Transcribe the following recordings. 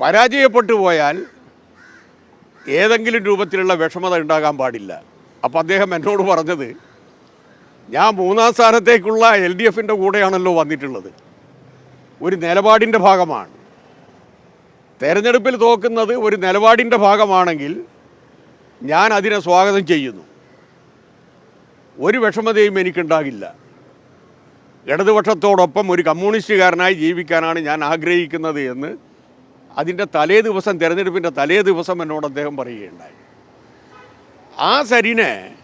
പരാജയപ്പെട്ടു പോയാൽ ഏതെങ്കിലും രൂപത്തിലുള്ള വിഷമത ഉണ്ടാകാൻ പാടില്ല. അപ്പോൾ അദ്ദേഹം എന്നോട് പറഞ്ഞത് ഞാൻ മൂന്നാം സ്ഥാനത്തേക്കുള്ള എൽ ഡി എഫിന്റെ കൂടെയാണല്ലോ വന്നിട്ടുള്ളത്. ഒരു നിലപാടിന്റെ ഭാഗമാണ്. തെരഞ്ഞെടുപ്പിൽ തോക്കുന്നത് ഒരു നിലപാടിന്റെ ഭാഗമാണെങ്കിൽ ഞാൻ അതിനെ സ്വാഗതം ചെയ്യുന്നു. ഒരു വിഷമതയും എനിക്കുണ്ടാകില്ല. ഇടതുപക്ഷത്തോടൊപ്പം ഒരു കമ്മ്യൂണിസ്റ്റുകാരനായി ജീവിക്കാനാണ് ഞാൻ ആഗ്രഹിക്കുന്നത് എന്ന് അതിന്റെ തലേ ദിവസം തിരഞ്ഞെടുപ്പിന്റെ തലേ ദിവസം എന്നോട് അദ്ദേഹം പറയുകയുണ്ടായി. ആ സരിനെ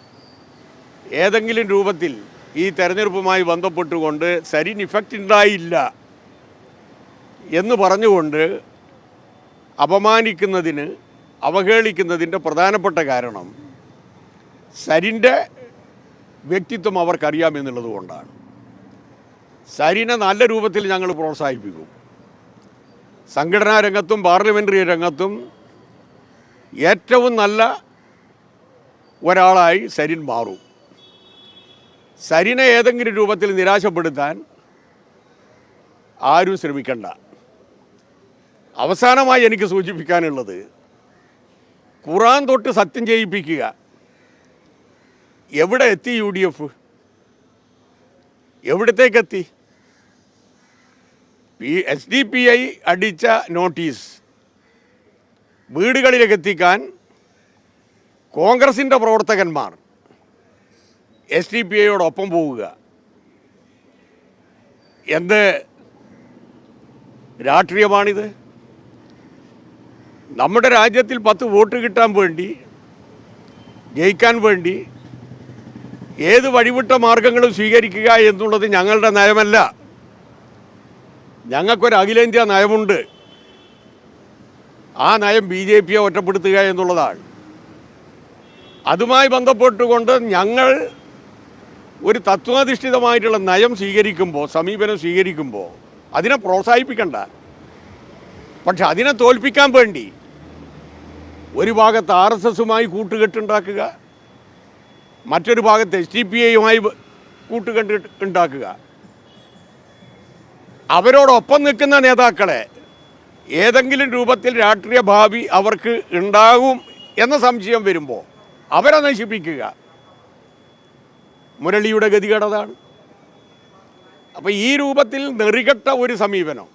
ഏതെങ്കിലും രൂപത്തിൽ ഈ തെരഞ്ഞെടുപ്പുമായി ബന്ധപ്പെട്ടുകൊണ്ട് സരിൻ ഇഫക്റ്റ് ഉണ്ടായില്ല എന്ന് പറഞ്ഞുകൊണ്ട് അപമാനിക്കുന്നതിന് അവഹേളിക്കുന്നതിന്റെ പ്രധാനപ്പെട്ട കാരണം സരിന്റെ വ്യക്തിത്വം അവർക്കറിയാമെന്നുള്ളത് കൊണ്ടാണ്. സരിനെ നല്ല രൂപത്തിൽ ഞങ്ങൾ പ്രോത്സാഹിപ്പിക്കും. സംഘടനാ രംഗത്തും പാർലമെന്ററി രംഗത്തും ഏറ്റവും നല്ല ഒരാളായി സരിൻ മാറും. സരിനെ ഏതെങ്കിലും രൂപത്തിൽ നിരാശപ്പെടുത്താൻ ആരും ശ്രമിക്കണ്ട. അവസാനമായി എനിക്ക് സൂചിപ്പിക്കാനുള്ളത് ഖുറാൻ തൊട്ട് സത്യം ചെയ്യിപ്പിക്കുക. എവിടെ എത്തി U D F? എവിടത്തേക്കെത്തി? P S D P I അടിച്ച നോട്ടീസ് വീടുകളിലേക്ക് എത്തിക്കാൻ കോൺഗ്രസിന്റെ പ്രവർത്തകന്മാർ എസ് ഡി പി ഐയോടൊപ്പം പോവുക. എന്ത് രാഷ്ട്രീയമാണിത്? നമ്മുടെ രാജ്യത്തിൽ പത്ത് വോട്ട് കിട്ടാൻ വേണ്ടി ജയിക്കാൻ വേണ്ടി ഏത് വഴിവിട്ട മാർഗങ്ങളും സ്വീകരിക്കുക എന്നുള്ളത് ഞങ്ങളുടെ നയമല്ല. ഞങ്ങൾക്കൊരു അഖിലേന്ത്യാ നയമുണ്ട്. ആ നയം ബി ജെ പിയെ ഒറ്റപ്പെടുത്തുക എന്നുള്ളതാണ്. അതുമായി ബന്ധപ്പെട്ടുകൊണ്ട് ഞങ്ങൾ ഒരു തത്വാധിഷ്ഠിതമായിട്ടുള്ള നയം സ്വീകരിക്കുമ്പോൾ സമീപനം സ്വീകരിക്കുമ്പോൾ അതിനെ പ്രോത്സാഹിപ്പിക്കണ്ട. പക്ഷെ അതിനെ തോൽപ്പിക്കാൻ വേണ്ടി ഒരു ഭാഗത്ത് ആർ എസ് എസുമായി കൂട്ടുകെട്ടുണ്ടാക്കുക മറ്റൊരു ഭാഗത്ത് എസ് ഡി പി ഐയുമായി കൂട്ടുകെട്ട് ഉണ്ടാക്കുക. അവരോടൊപ്പം നിൽക്കുന്ന നേതാക്കളെ ഏതെങ്കിലും രൂപത്തിൽ രാഷ്ട്രീയ ഭാവി അവർക്ക് ഉണ്ടാകും എന്ന സംശയം വരുമ്പോൾ അവരെ നശിപ്പിക്കുക. മുരളിയുടെ ഗതികേടതാണ് അപ്പോൾ ഈ രൂപത്തിൽ നെറികെട്ട ഒരു സമീപനം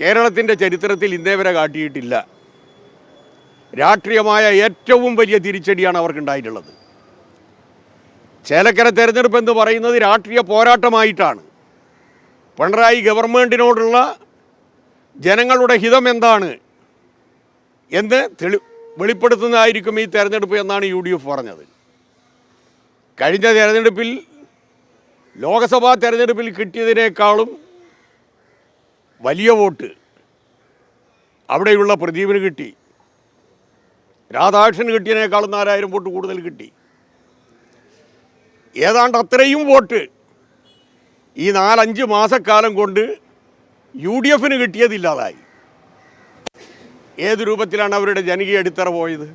കേരളത്തിന്റെ ചരിത്രത്തിൽ ഇന്നേ വരെ കാട്ടിയിട്ടില്ല. രാഷ്ട്രീയമായ ഏറ്റവും വലിയ തിരിച്ചടിയാണ് അവർക്കുണ്ടായിട്ടുള്ളത്. ചേലക്കര തെരഞ്ഞെടുപ്പ് എന്ന് പറയുന്നത് രാഷ്ട്രീയ പോരാട്ടമായിട്ടാണ്. പിണറായി ഗവൺമെന്റിനോടുള്ള ജനങ്ങളുടെ ഹിതം എന്താണ് എന്ന് തെളി വെളിപ്പെടുത്തുന്നതായിരിക്കും ഈ തെരഞ്ഞെടുപ്പ് എന്നാണ് യു ഡി എഫ് പറഞ്ഞത്. കഴിഞ്ഞ തെരഞ്ഞെടുപ്പിൽ ലോക്സഭാ തെരഞ്ഞെടുപ്പിൽ കിട്ടിയതിനേക്കാളും വലിയ വോട്ട് അവിടെയുള്ള പ്രദീപിന് കിട്ടി. രാധാകൃഷ്ണന് കിട്ടിയതിനേക്കാളും നാലായിരം വോട്ട് കൂടുതൽ കിട്ടി. ഏതാണ്ട് അത്രയും വോട്ട് ഈ നാലഞ്ച് മാസക്കാലം കൊണ്ട് യു ഡി എഫിന് കിട്ടിയതില്ലാതായി ഏത് രൂപത്തിലാണ് അവരുടെ ജനകീയ അടിത്തറ പോയത്?